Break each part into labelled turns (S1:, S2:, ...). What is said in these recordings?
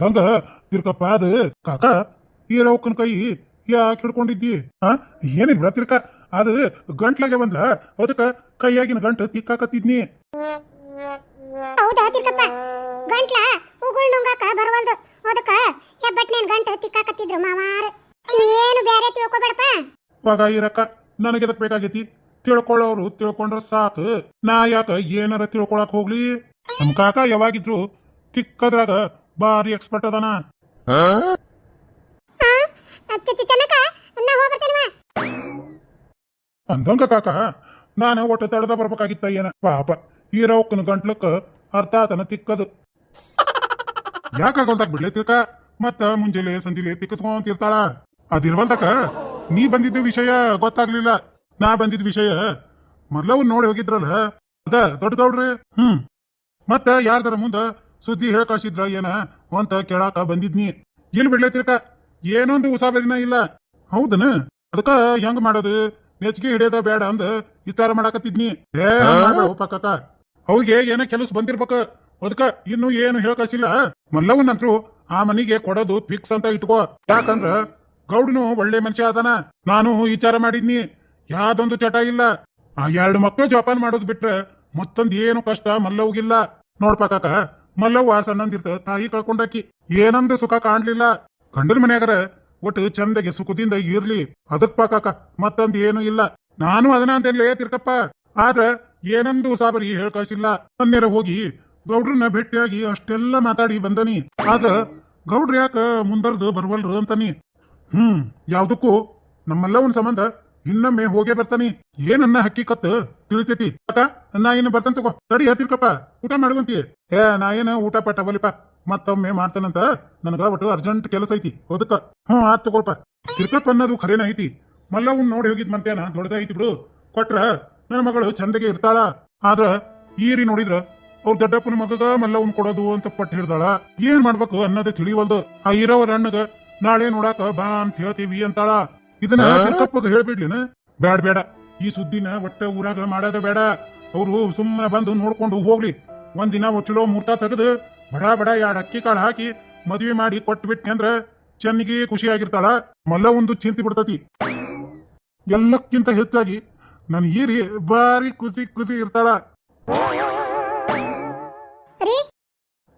S1: ದಂಗ ತಿರ್ಕಪ್ಪ ಅದು ಕಾಕ ಈ ರೌಕನ್ ಕೈ ಯಾಕೆ ಹಿಡ್ಕೊಂಡಿದ್ದಿ? ಆ? ಏನಿಲ್ಲ ಬಿಡ ತಿರ್ಕ? ಅದು ಗಂಟ್ಲಾಗೆ ಬಂದ್ಲ. ಅದಕ್ಕ ಕೈಯಾಗಿನ ಗಂಟು ತಿಕ್ಕಾಕತ್ತಿದ್ನಿ.
S2: ಹೌದಾ ತಿರ್ಕಪ್ಪ? ಗಂಟ್ಲ ಉಗುಳ್ ನುಂಗಾಕ ಬರವಲ್ದು. ಅದಕ್ಕ ಹೆಬ್ಬಟ್ನೇನ್ ಗಂಟು ತಿಕ್ಕಾಕತ್ತಿದ್ರು ಮಾವಾರ. ಏನು ಬೇರೆ ತಿಳ್ಕೊಬೇಡಪ್ಪ?
S1: ಇವಾಗ ಇರಕ್ಕ ನನಗೆ ಎದಕ್ ಬೇಕಾಗೈತಿ? ತಿಳ್ಕೊಳ್ಳೋರು ತಿಳ್ಕೊಂಡ್ರ ಸಾಕು. ನಾ ಯಾಕ ಏನಾರ ತಿಳ್ಕೊಳಕ್ ಹೋಗ್ಲಿ? ನಮ್ ಕಾಕ ಯಾವಾಗಿದ್ರು ತಿಕ್ಕದ್ರಾಗ ಬಾರಿ ಎಕ್ಸ್ಪರ್ಟ್ ಅದಾನ. ಅಂದಂಗ ಕಾಕ ನಾನು ಒಟ್ಟು ತಡೆದ ಬರ್ಬೇಕಾಗಿತ್ತ ಏನ? ಪಾಪ ಈ ರೌಕನ ಗಂಟ್ಲಕ್ಕ ಅರ್ಥ ಆತನ ತಿಕ್ಕದು. ಯಾಕಾಗೋಲ್ದಾಗ ಬಿಡ್ಲೆ ತಿರ್ಕ? ಮತ್ತ ಮುಂಜಾನೆ ಸಂಜೆಲೆ ತಿಕ್ಕಸ್ಕೊಂತಿರ್ತಾಳ. ಅದಿರ್ವಲ್ದಕ ನೀ ಬಂದಿದ್ದ ವಿಷಯ ಗೊತ್ತಾಗ್ಲಿಲ್ಲ. ನಾ ಬಂದಿದ್ದ ವಿಷಯ ಮೊದ್ಲವ್ ನೋಡಿ ಹೋಗಿದ್ರಲ್ಲ ಅದ ದೊಡ್ಡ ದೌಡ್ರಿ? ಹ್ಮ್. ಮತ್ತ ಯಾರ್ದಾರ ಮುಂದ ಸುದ್ದಿ ಹೇಳ್ ಕಳ್ಸಿದ್ರ ಏನ? ಅಂತ ಕೇಳಾಕ ಬಂದಿದ್ನಿ. ಇಲ್ಲಿ ಬಿಡ್ಲೆ ತಿರ್ಕ? ಏನೊಂದು ಉಸಾಬರಿನ ಇಲ್ಲ. ಹೌದನ? ಅದಕ್ಕ ಹೆಂಗ್ ಮಾಡೋದು? ನೆಚ್ಚಿಗೆ ಹಿಡಿಯೋದ ಬೇಡ ಅಂದ ವಿಚಾರ ಮಾಡಾಕತ್ತಿದ್ನಿ. ಕಾಕ ಅವ್ರಿಗೆ ಏನ ಕೆಲಸ ಬಂದಿರ್ಬೇಕ? ಅದಕ್ಕ ಇನ್ನು ಏನು ಹೇಳಕಸಿಲ್ಲ ಮಲ್ಲವನಂತ್ರು ಆ ಮನಿಗೆ ಕೊಡೋದು ಫಿಕ್ಸ್ ಅಂತ ಇಟ್ಕೋ. ಯಾಕಂದ್ರ ಗೌಡನು ಒಳ್ಳೆ ಮನುಷ್ಯ ಅದಾನ ನಾನು ವಿಚಾರ ಮಾಡಿದ್ನಿ. ಯಾವ್ದೊಂದು ಚಟ ಇಲ್ಲ. ಆ ಎರಡು ಮಕ್ಕಳು ಜೋಪಾನ ಮಾಡೋದು ಬಿಟ್ರೆ ಮತ್ತೊಂದು ಏನು ಕಷ್ಟ ಮಲ್ಲವ್ಗಿಲ್ಲ. ನೋಡ್ಪ ಕಾಕ ಮಲ್ಲವ್ವ ಸಣ್ಣಂದಿರ್ತ ತಾಯಿ ಕಳ್ಕೊಂಡಾಕಿ. ಏನಂದ ಸುಖ ಕಾಣ್ಲಿಲ್ಲ. ಗಂಡನ ಮನ್ಯಾಗರ ಒಟ್ಟು ಚಂದಗೆ ಸುಖದಿಂದ ಇರ್ಲಿ. ಅದಕ್ ಪಾಕಾಕ ಮತ್ತೊಂದ್ ಏನು ಇಲ್ಲ. ನಾನು ಅದನ್ನ ಅಂತೇನ್ಲೇ ತಿರ್ಕಪ್ಪ. ಆದ್ರ ಏನಂದು ಸಾಬರಿ ಹೇಳ್ಕಳಿಸಿಲ್ಲ ಕಳ್ಸಿಲ್ಲ. ಮೊನ್ನೆರ ಹೋಗಿ ಗೌಡ್ರನ್ನ ಭೇಟಿಯಾಗಿ ಅಷ್ಟೆಲ್ಲ ಮಾತಾಡಿ ಬಂದನಿ. ಆದ್ರ ಗೌಡ್ರ ಯಾಕ ಮುಂದರ್ದು ಬರ್ವಲ್ರು ಅಂತನಿ. ಹ್ಮ್, ಯಾವ್ದಕ್ಕೂ ನಮ್ಮೆಲ್ಲ ಒಂದ್ ಸಂಬಂಧ ಇನ್ನೊಮ್ಮೆ ಹೋಗೇ ಬರ್ತಾನೆ. ಏನನ್ನ ಹಕ್ಕಿಕತ್ ತಿಳಿತೈತಿ. ಅಕ್ಕ ನಾ ಏನು ಬರ್ತಾನೆ ತಗೋ. ತಡಿ ಹತ್ತಿರ್ಕಪ್ಪ ಊಟ ಮಾಡುವಂತಿ ಏ, ನಾ ಏನು ಊಟ ಪಟ್ಟ ಬಲಿಪ. ಮತ್ತೊಮ್ಮೆ ಮಾಡ್ತಾನಂತ ನನಗ ಒಟ್ಟು ಅರ್ಜೆಂಟ್ ಕೆಲಸ ಐತಿ. ಅದಕ್ಕ ಹ್ಞೂ, ಆತ್ ತಗೋಲ್ಪ ತಿರ್ಕಪ್ಪ ಅನ್ನೋದು ಖರೇನ ಐತಿ. ಮಲ್ಲವ್ನ ನೋಡಿ ಹೋಗಿದ್ ಮಂತ್ಯಾನ ದೊಡ್ಡದೈತಿ ಬಿಡು. ಕೊಟ್ರ ನನ್ನ ಮಗಳು ಚಂದಗೆ ಇರ್ತಾಳ. ಆದ್ರ ಈರಿ ನೋಡಿದ್ರ ಅವ್ರ ದೊಡ್ಡಪ್ಪನ ಮಗಗ ಮಲ್ಲವನ್ ಕೊಡೋದು ಅಂತ ಪಟ್ಟ ಹಿಡ್ದಾಳ. ಏನ್ ಮಾಡ್ಬೇಕು ಅನ್ನೋದೇ ತಿಳಿವಲ್ದು. ಆ ಇರೋವ್ರ ಅಣ್ಣಗ ನಾಳೆ ನೋಡಾಕ ಬಾ ಅಂತ ಹೇಳ್ತೀವಿ ಅಂತಾಳ. ಇದನ್ನ ತಿರ್ಕಪ್ಪಗ ಹೇಳ್ಬಿಡ್ಲಿನ? ಬ್ಯಾಡ ಬೇಡ. ಈ ಸುದ್ದಿನ ಒಟ್ಟ ಊರಾಗ ಮಾಡೋದ ಬೇಡ. ಅವರು ಸುಮ್ಮನೆ ಬಂದು ನೋಡ್ಕೊಂಡು ಹೋಗ್ಲಿ. ಒಂದಿನ ಚಲೋ ಮುಹೂರ್ತ ತೆಗೆದು ಬಡ ಬಡ ಎರಡು ಅಕ್ಕಿ ಕಾಳು ಹಾಕಿ ಮದ್ವೆ ಮಾಡಿ ಕೊಟ್ಬಿಟ್ನಿ ಅಂದ್ರ ಚೆನ್ನಿಗೆ ಖುಷಿಯಾಗಿರ್ತಾಳ. ಮಲ್ಲ ಒಂದು ಚಿಂತೆ ಬಿಡ್ತತಿ. ಎಲ್ಲಕ್ಕಿಂತ ಹೆಚ್ಚಾಗಿ ನನ್ ಈರಿ ಬಾರಿ ಖುಷಿ ಖುಷಿ ಇರ್ತಾಳ.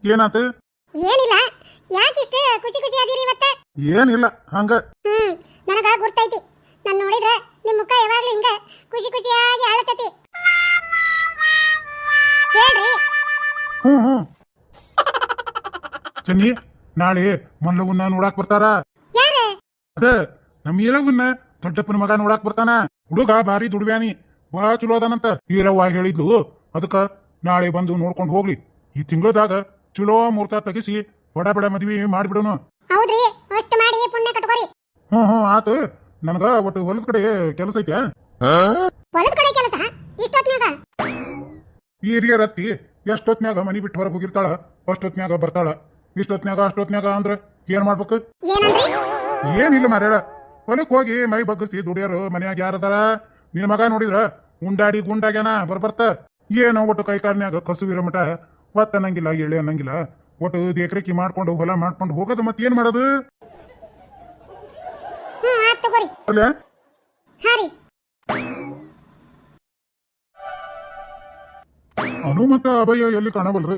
S1: ಏನಾತ?
S2: ಏನಿಲ್ಲ. ಯಾಕಿಷ್ಟ ಖುಷಿ ಖುಷಿ ಆಗಿರಿ ಇವತ್ತ?
S1: ಏನಿಲ್ಲ. ಹಂಗ
S2: ನನಗ ಗುರ್ತೈತಿ. ನಾನು ನೋಡಿದ್ರೆ ನಿಮ್ಮ ಮುಖ ಯಾವಾಗ್ಲೂ ಹಿಂಗ ಖುಷಿ ಖುಷಿಯಾಗಿ ಆಳತೈತಿ ಹೇಳ್ರಿ.
S1: ಹ್ಮ್ ಹ್ಮ್. ಚೆನ್ನಿ ನಾಳೆ ಮಲ್ಲವನ್ನ ನೋಡಾಕ್ ಬರ್ತಾರ?
S2: ಯಾರ
S1: ಅದ ನಮ್ಮ ಈರವನ್ನ ದೊಡ್ಡಪ್ಪನ ಮಗ ನೋಡಾಕ್ ಬರ್ತಾನ. ಹುಡುಗ ಬಾರಿ ದುಡ್ಬ್ಯಾನಿ ಬಾ ಚಲೋ ಅದಾನಂತ ಈರವ್ವ ಹೇಳಿದ್ಲು. ಅದಕ್ಕ ನಾಳೆ ಬಂದು ನೋಡ್ಕೊಂಡು ಹೋಗ್ಲಿ. ಈ ತಿಂಗಳದಾಗ ಚಲೋ ಮೂರ್ತ ತಗಿಸಿ ಬಡ ಬಡ ಮದ್ವಿ ಮಾಡ್ಬಿಡೋನು
S2: ಹೌದ್ರಿ.
S1: ಹ್ಞೂ ಹ್ಞೂ ಆತು. ನನಗ ಒಟ್ಟು ಹೊಲದ ಕಡೆ ಕೆಲಸ ಐತೆ
S2: ಹೊಲದ ಕಡೆ ಕೆಲಸ? ಇಷ್ಟೊತ್ನಾಗ
S1: ಈ ಹಿರಿಯರತ್ತಿ ಎಷ್ಟೊತ್ನ್ಯಾಗ ಮನಿ ಬಿಟ್ಟು ಹೊರಗೆ ಹೋಗಿರ್ತಾಳ ಅಷ್ಟೊತ್ನ್ಯಾಗ ಬರ್ತಾಳ. ಇಷ್ಟೊತ್ನ್ಯಾಗ ಅಷ್ಟೊತ್ನ್ಯಾಗ ಅಂದ್ರ ಏನ್ ಮಾಡ್ಬೇಕು? ಏನಿಲ್ಲ ಮಾರ್ಯಾಳ. ಹೊಲಕ್ಕೆ ಹೋಗಿ ಮೈ ಬಗ್ಗಿಸಿ ದುಡಿಯೋರು ಮನ್ಯಾಗ ಯಾರದಾರ ನಿನ್ ಮಗ ನೋಡಿದ್ರ ಉಂಡಾಡಿ ಗುಂಡಾಗ್ಯಾನ ಬರ್ಬರ್ತ. ಏನೋ ಒಟ್ಟು ಕೈ ಕಾಲ್ನ್ಯಾಗ ಕಸುವಿರೋ ಮಠ ಒತ್ತ ಅನ್ನಂಗಿಲ್ಲ ಎಳೆ ಅನ್ನಂಗಿಲ್ಲ. ಒಟ್ಟು ದೇಕ್ರೇಕಿ ಮಾಡ್ಕೊಂಡು ಹೊಲ ಮಾಡ್ಕೊಂಡು ಹೋಗೋದು ಮತ್ತೆ ಏನ್ ಮಾಡೋದು?
S2: ತಗೋರಿ
S1: ಅಲ್ಲೇ
S2: ಹಾ ರೀ.
S1: ಅನು ಮತ್ತ ಅಭಯ ಎಲ್ಲಿ ಕಾಣಬಲ್ರಿ?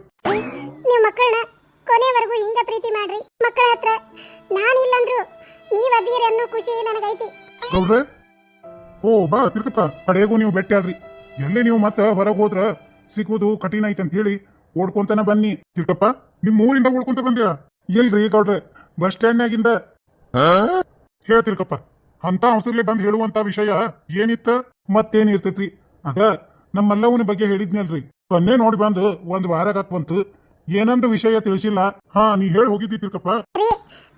S2: ನೀವು ಮಕ್ಕಳನ್ನ ಕೊನೆವರೆಗೂ ಹಿಂಗ ಪ್ರೀತಿ ಮಾಡ್ರಿ. ಮಕ್ಕಳ ಹತ್ರ ನಾನಿಲ್ಲಂದ್ರು ನೀವ್ ಅದೀರಿ ಅನ್ನೋ ಖುಷಿ ನನಗೈತಿ.
S1: ಗೌಡ್ರೆ ಓ ಬಾ ತಿರ್ಕಪ್ಪ ಕಡೆಗೂ ನೀವು ಭೇಟಿ ಆದ್ರಿ. ಎಲ್ಲಿ ನೀವು ಮತ್ತೆ ಹೊರಗೆ ಹೋದ್ರ ಸಿಗೋದು ಕಠಿಣ ಐತೆ ಅಂತ ಹೇಳಿ ಓಡ್ಕೊಂತಾನ ಬನ್ನಿ. ತಿರ್ಕಪ್ಪ ನಿಮ್ ಊರಿಂದ ಓಡ್ಕೊಂತ ಬಂದ್ಯಾ? ಎಲ್ರಿ ಗೌಡ್ರೆ ಬಸ್ ಸ್ಟ್ಯಾಂಡ್ನಾಗಿಂದ ಹೇಳ್ತಿರ್ಕಪ್ಪ ಅಂತ ಅವಸರ್ಲೆ ಬಂದ್ ಹೇಳುವಂತ ವಿಷಯ ಏನಿತ್ತ? ಮತ್ತೇನ್ ಇರ್ತೈತ್ರಿ? ಅದ ನಮ್ಮಲ್ಲವನ ಬಗ್ಗೆ ಹೇಳಿದ್ನಲ್ರಿ. ಕೊನ್ನೆ ನೋಡಿ ಬಂದು ಒಂದ್ ವಾರ ಬಂತು. ಏನಂದು ವಿಷಯ ತಿಳಿಸಿಲ್ಲ? ಹಾ ನೀ ಹೇಳಿ ಹೋಗಿದ್ದಿ ತಿರ್ಕಪ್ಪ.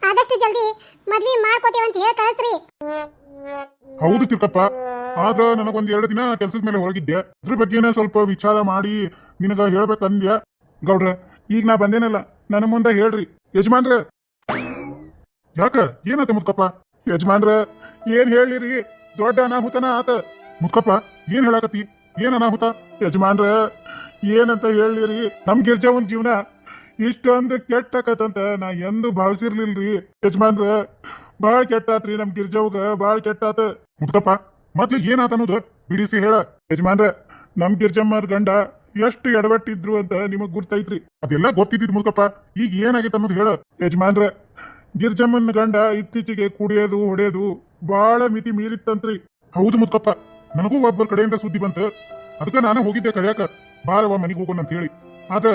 S2: ಆದಷ್ಟು ಜಲ್ದಿ ಮದ್ವಿ ಅಂತ ಹೇಳಿ ಕಳಿಸ್ರಿ.
S1: ಹೌದು ತಿರ್ಕಪ್ಪ. ಆದ್ರ ನನಗೊಂದ್ ಎರಡು ದಿನ ಕೆಲ್ಸದ ಮೇಲೆ ಹೊರಗಿದ್ದೆ ಅದ್ರ ಬಗ್ಗೆನ ಸ್ವಲ್ಪ ವಿಚಾರ ಮಾಡಿ ನಿನಗ ಹೇಳ್ಬೇಕಂದ್ಯ. ಗೌಡ್ರ ಈಗ ನಾ ಬಂದೇನಲ್ಲ ನನ್ನ ಮುಂದೆ ಹೇಳ್ರಿ. ಯಜಮಾನ್ರ. ಯಾಕ? ಏನತ್ತ ಮುತ್ಕಪ್ಪ ಯಜಮಾನ್ರ, ಏನ್ ಹೇಳಿರಿ? ದೊಡ್ಡ ಅನಾಹುತನ ಆತ. ಮುತ್ಕಪ್ಪ ಏನ್ ಹೇಳಾಕತಿ ಏನ್ ಅನಾಹುತ? ಯಜಮಾನ್ರ, ಏನಂತ ಹೇಳಿರಿ? ನಮ್ ಗಿರ್ಜಾವನ್ ಜೀವನ ಇಷ್ಟೊಂದು ಕೆಟ್ಟಕತ್ತಂತ ನಾ ಎಂದು ಭಾವಿಸಿರ್ಲಿಲ್ರಿ. ಯಜಮಾನ್ರ, ಬಾಳ ಕೆಟ್ಟಾತ್ರಿ ನಮ್ ಗಿರ್ಜಾವ್ಗ, ಬಾಳ ಕೆಟ್ಟಾತ. ಮುದ್ಕಪ್ಪ ಮೊದ್ಲು ಏನಾತ ಅನ್ನೋದು? ಬಿಡಿಸಿ ಹೇಳ. ಯಜಮಾನ್ರ, ನಮ್ ಗಿರ್ಜಮ್ಮರ್ ಗಂಡ ಎಷ್ಟು ಎಡವಟ್ಟಿದ್ರು ಅಂತ ನಿಮಗ್ ಗುರ್ತೈತ್ರಿ. ಅದೆಲ್ಲ ಗೊತ್ತಿದ್ದಿದ್ ಮುಖಪ್ಪ ಈಗ ಏನಾಗೈತೆ ಅನ್ನೋದು ಹೇಳ. ಯಜಮಾನ್ರ ಗಿರ್ಜಮ್ಮನ ಗಂಡ ಇತ್ತೀಚೆಗೆ ಕುಡಿಯೋದು, ಹೊಡೆಯೋದು ಬಹಳ ಮಿತಿ ಮೀರಿತ್ತಂತ್ರಿ. ಹೌದು ಮುತ್ತಪ್ಪ, ನನಗೂ ಒಬ್ಬರ ಕಡೆಯಿಂದ ಸುದ್ದಿ ಬಂತ. ಅದಕ್ಕೆ ನಾನು ಹೋಗಿದ್ದೆ ಕರೆಯಾಕ. ಬಾರವ ಮನೆಗೆ ಹೋಗೋಣ ಅಂತ ಹೇಳಿ. ಆದ್ರೆ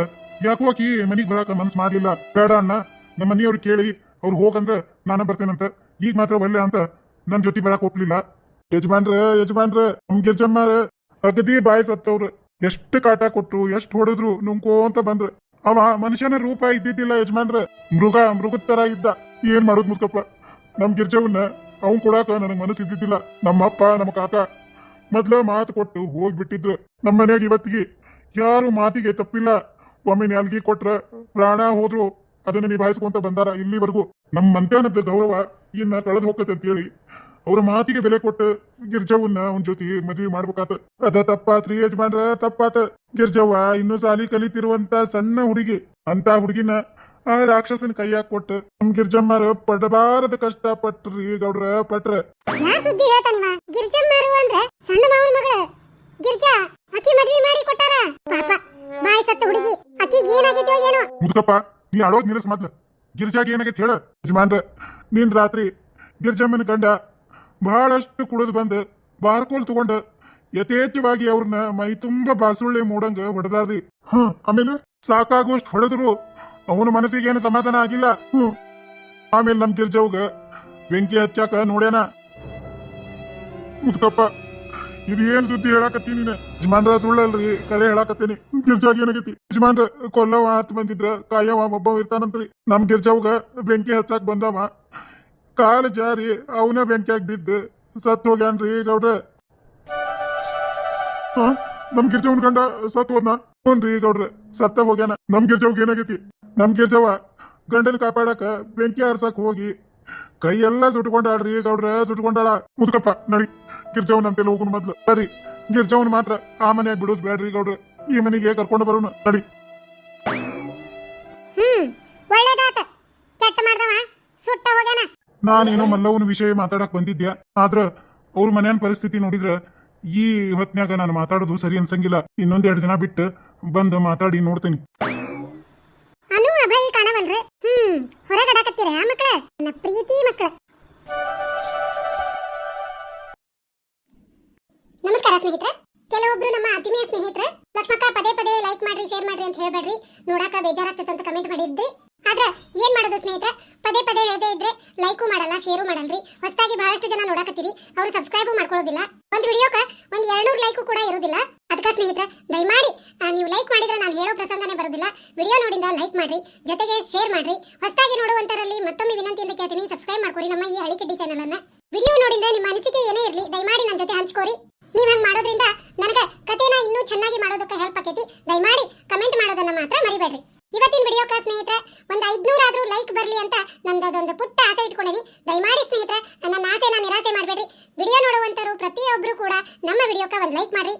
S1: ಯಾಕೋ ಆಕಿ ಮನೆಗೆ ಬರಾಕ ಮನ್ಸ್ ಮಾಡ್ಲಿಲ್ಲ. ಬೇಡ ಅಣ್ಣ ನಮ್ಮ ಮನೆಯವ್ರು ಕೇಳಿ, ಅವ್ರು ಹೋಗಂದ್ರ ನಾನು ಬರ್ತೇನಂತ. ಈಗ ಮಾತ್ರ ಒಲ್ಲೆ ಅಂತ ನನ್ನ ಜೊತೆ ಬರಾಕ ಒಪ್ಲಿಲ್ಲ. ಯಜಮಾನ್ರ ಯಜಮಾನ್ರ, ನಮ್ ಗಿರ್ಜಮ್ಮಾರ ಅಗದಿ ಬಾಯಿ ಸತ್ತವ್ರು. ಎಷ್ಟು ಕಾಟ ಕೊಟ್ರು, ಎಷ್ಟು ಹೊಡೆದ್ರು ನುಂಕೋ ಅಂತ ಬಂದ್ರು. ಅವ ಮನುಷ್ಯನ ರೂಪ ಇದ್ದಿದ್ದಿಲ್ಲ ಯಜಮಾನ್ರ. ಮೃಗ ಮೃಗದ ತರ ಇದ್ದ. ಏನ್ ಮಾಡೋದು ಮುಸ್ಕಪ್ಪ ನಮ್ ಗಿರ್ಜವನ್ನ ಅವನ್ ಕೊಡಾಕ ನನಗ್ ಮನಸ್ಸು ಇದ್ದಿದ್ದಿಲ್ಲ. ನಮ್ಮಪ್ಪ ನಮ್ಮ ಕಾಕ ಮೊದ್ಲ ಮಾತು ಕೊಟ್ಟು ಹೋಗ್ಬಿಟ್ಟಿದ್ರು. ನಮ್ಮ ಮನೆಯಾಗ ಇವತ್ತಿಗೆ ಯಾರು ಮಾತಿಗೆ ತಪ್ಪಿಲ್ಲ. ಒಮ್ಮೆ ನಾಲ್ಗಿ ಕೊಟ್ರ ಪ್ರಾಣ ಹೋದ್ರು. ಅದನ್ನ ನಿಭಾಯಿಸ್ಕೊಂತ ಬಂದಾರ ಇಲ್ಲಿವರೆಗೂ. ನಮ್ಮ ಮಂತ್ಯಾನದ ಗೌರವ ಇನ್ನ ಕಳೆದು ಹೋಗತ್ತೆ ಅಂತೇಳಿ ಅವ್ರ ಮಾತಿಗೆ ಬೆಲೆ ಕೊಟ್ಟು ಗಿರ್ಜವನ್ನ ಅವನ ಜೊತೆ ಮದ್ವಿ ಮಾಡ್ಬೇಕಾತ. ಅದ ತಪ್ಪಾತ್ರಿ ಯಜಮಾನ್ರ ತಪ್ಪಾತ. ಗಿರ್ಜವ್ವ ಇನ್ನೂ ಸಾಲಿ ಕಲಿತಿರುವಂತ ಸಣ್ಣ ಹುಡುಗಿ. ಅಂತ ಹುಡುಗಿನ ಆ ರಾಕ್ಷಸನ ಕೈಯಾಗ ಕೊಟ್ಟು ನಮ್ ಗಿರ್ಜಮ್ಮರು ಪಡಬಾರದ ಕಷ್ಟ ಪಟ್ರಿ ಗೌಡ್ರ ಪಟ್ರ.
S2: ಯಾ ಸುದ್ದಿ ಹೇಳ್ತಾನಿವ ಗಿರ್ಜಮ್ಮರು ಅಂದ್ರೆ ಸಣ್ಣ ಮಾವನ ಮಗಳ. ಗಿರ್ಜಾ ಅಕ್ಕಿ ಮದ್ವಿ ಮಾಡಿ ಕೊಟ್ಟಾರ? ಪಾಪ ಬಾಯಿ ಸತ್ತ ಹುಡುಗಿ. ಅಕ್ಕಿಗೆ ಏನಾಗಿತ್ತೋ ಏನೋ.
S1: ಮುದುಕಪ್ಪ ನೀ ಅಳೋದ್ ನಿಲ್ಲಿಸ್ ಮೊದ್ಲು. ಗಿರ್ಜಾಗ ಏನಾಗೈತೆ ಹೇಳ. ಯಜಮಾನ್ರ ನೀನ್ ರಾತ್ರಿ ಗಿರ್ಜಮ್ಮನ ಗಂಡ ಬಹಳಷ್ಟು ಕುಡಿದು ಬಂದು ಬಾರ್ಕೋಲ್ ತಗೊಂಡ ಯಥೇಚ್ಛವಾಗಿ ಅವ್ರನ್ನ ಮೈ ತುಂಬಾ ಬಾಸುಳ್ಳಿ ಮೂಡಂಗ ಹೊಡೆದಾರ್ರಿ. ಹ್ಮ್ ಆಮೇಲೆ ಸಾಕಾಗುವಷ್ಟು ಹೊಡೆದ್ರು ಅವನ ಮನಸ್ಸಿಗೆ ಏನು ಸಮಾಧಾನ ಆಗಿಲ್ಲ? ಹ್ಮ್. ಆಮೇಲೆ ನಮ್ ಗಿರ್ಜವ್ಗ ಬೆಂಕಿ ಹಚ್ಚಾಕ ನೋಡ್ಯಾನ. ಮುದ್ಕಪ್ಪ ಇದು ಏನ್ ಸುದ್ದಿ ಹೇಳಾಕತ್ತೀನಿ ನೀನು? ಯಜಮಾನ್ರ ಸುಳ್ಳಲ್ರಿ, ಕರೆ ಹೇಳಾಕತ್ತೀನಿ. ಗಿರ್ಜಾಗ ಏನಾಗೈತಿ? ಯಜಮಾನ್ರ ಕೊಲ್ಲವ ಹತ್ ಬಂದಿದ್ರ ಕಾಯವ ಒಬ್ಬ ಇರ್ತಾನಂತ್ರಿ. ನಮ್ ಗಿರ್ಜಾವ್ಗ ಬೆಂಕಿ ಹಚ್ಚಾಕ್ ಬಂದವ. ಕಾಲು ಜಾರಿ ಅವನ ಬೆಂಕಿಯಾಗ ಬಿದ್ದು. ಸತ್ ಹೋಗ್ಯಾನ್ರಿ ಗೌಡ್ರ. ನಮ್ ಗಿರ್ಜವನ್ ಕಂಡ ಸತ್ ಹೋದ್ನ? ಹ್ಞೂನ್ರಿ ಗೌಡ್ರ ಸತ್ತ ಹೋಗ್ಯಾನ. ನಮ್ ಗೆಜವ್ ಏನಾಗೈತಿ? ನಮ್ ಗೆಜವ ಗಂಡನ ಕಾಪಾಡಕ ಬೆಂಕಿ ಆರ್ಸಕ್ ಹೋಗಿ ಕೈ ಎಲ್ಲ ಸುಟ್ಕೊಂಡಾಳ್ರಿ ಗೌಡ್ರ ಸುಟ್ಕೊಂಡಾಳ. ಮುದ್ಕಪ್ಪ ನಡಿ. ಗಿರ್ಜವನ್ ಅಂತೆಲ್ಲ ಹೋಗುನ್ ಮೊದ್ಲು. ಸರಿ ಗಿರ್ಜವನ್ ಮಾತ್ರ ಆ ಮನೆಯಾಗ ಬಿಡೋದು ಬೇಡ್ರಿ ಗೌಡ್ರ. ಈ ಮನೆಗೆ ಕರ್ಕೊಂಡು ಬರೋಣ ನಡಿ.
S2: ಹ್ಮ್ ಒಳ್ಳೇದಾತ. ಕೆಟ್ಟ ಮಾಡ್ದವ ಸುಟ್ಟ ಹೋಗ್ಯಾನ.
S1: ನಾನೇನೋ ಮಲ್ಲವನ ವಿಷಯ ಮಾತಾಡಕ್ ಬಂದಿದ್ಯಾ? ಆದ್ರ ಅವ್ರ ಮನೆಯನ್ ಪರಿಸ್ಥಿತಿ ನೋಡಿದ್ರ ಈ ಹೊತ್ನ್ಯಾಗ ನಾನು ಮಾತಾಡೋದು ಸರಿ ಅನ್ಸಂಗಿಲ್ಲ. ಇನ್ನೊಂದ್ ಎರಡು ದಿನ ಬಿಟ್ಟು ಬಂದು ಮಾತಾಡಿ ನೋಡ್ತೀನಿ.
S2: ಅನು ಅಭಯ್ ಕಾಣವಲ್ರಿ. ಹ್ಮ್ ಹೊರಗಡಾಕತ್ತೀರ ಮಕ್ಕಳ ನನ್ನ ಪ್ರೀತಿ ಮಕ್ಕಳ ನಮಸ್ಕಾರ ಸ್ನೇಹಿತರೆ. ಕೆಲವೊಬ್ರು ನಮ್ಮ ಆತ್ಮೀಯ ಸ್ನೇಹಿತರೆ. ಲಕ್ಷ್ಮಕ್ಕ, ಪದೇ ಪದೇ ಲೈಕ್ ಮಾಡ್ರಿ ಶೇರ್ ಮಾಡ್ರಿ ಅಂತ ಹೇಳ್ಬೇಡ್ರಿ. ನೋಡಾಕ ಬೇಜಾರಾಗ್ತೈತೆ ಅಂತ ಕಮೆಂಟ್ ಮಾಡಿದ್ರಿ. ಆದ್ರೆ ಏನ್ ಮಾಡೋದು ಸ್ನೇಹಿತರೆ? ಪದೇ ಪದೇ ಹೇಳದೇ ಇದ್ರೆ ಲೈಕು ಮಾಡಲ್ಲ ಶೇರು ಮಾಡಲ್ರಿ. ಹೊಸದಾಗಿ ಬಹಳಷ್ಟು ಜನ ನೋಡಕತ್ತೀರಿ. ಅವರು ಸಬ್ಸ್ಕ್ರೈಬ್ ಮಾಡ್ಕೊಳ್ಳೋದಿಲ್ಲ. ಒಂದ್ ವಿಡಿಯೋಕ ಒಂದ್ ಎರಡ್ನೂರು ಲೈಕು ಕೂಡ ಇರೋದಿಲ್ಲ. ಅದಕ್ಕೆ ಸ್ನೇಹಿತರೆ, ದಯಮಾಡಿ ನೀವು ಲೈಕ್ ಮಾಡಿದ್ರೆ ನಾನು ಹೇಳೋ ಪ್ರಸಂಗನೇ ಬರೋದಿಲ್ಲ. ವಿಡಿಯೋ ನೋಡಿಂದ ಲೈಕ್ ಮಾಡ್ರಿ. ಜೊತೆಗೆ ಶೇರ್ ಮಾಡ್ರಿ. ಹೊಸದಾಗಿ ನೋಡುವಂತರಲ್ಲಿ ಮತ್ತೊಮ್ಮೆ ವಿನಂತಿ ಅಂತ ಕೇಳ್ತೀನಿ. ಸಬ್ಸ್ಕ್ರೈಬ್ ಮಾಡ್ಕೊರಿ ನಮ್ಮ ಈ ಹಳಿಕಿಡ್ಡಿ ಚಾನಲ್ ಅನ್ನ. ವಿಡಿಯೋ ನೋಡಿಂದ ನಿಮ್ಮ ಅನಿಸಿಕೆ ಏನೇ ಇರಲಿ, ದಯಮಾಡಿ ನನ್ನ ಜೊತೆ ಹಂಚ್ಕೋರಿ ನೀವ್ ಹಂಗ್ ಮಾಡೋದ್ರಿಂದ ನನಗೆ ಕಥೆನ ಇನ್ನೂ ಚೆನ್ನಾಗಿ ಮಾಡೋದಕ್ಕೆ ಹೆಲ್ಪ್ ಆಕೈತಿ. ದಯಮಾಡಿ ಕಮೆಂಟ್ ಮಾಡೋದನ್ನ ಮಾತ್ರ ಮರಿಬೇಡ್ರಿ. ಇವತ್ತಿನ ವಿಡಿಯೋಕ ಸ್ನೇಹಿತರೆ, ಒಂದು ಐದ್ನೂರಾದ್ರೂ ಲೈಕ್ ಬರಲಿ ಅಂತ ನಂದೊಂದು ಪುಟ್ಟ ಆಸೆ ಇಟ್ಕೊಂಡಿನಿ. ದಯಮಾಡಿ ಸ್ನೇಹಿತರೆ, ನನ್ನ ಆಸೆನ ನಿರಾಸೆ ಮಾಡಬೇಡಿ ವಿಡಿಯೋ ನೋಡುವಂತರು ಪ್ರತಿಯೊಬ್ರು ಕೂಡ ನಮ್ಮ ವಿಡಿಯೋಕ ಒಂದು ಲೈಕ್ ಮಾಡ್ರಿ.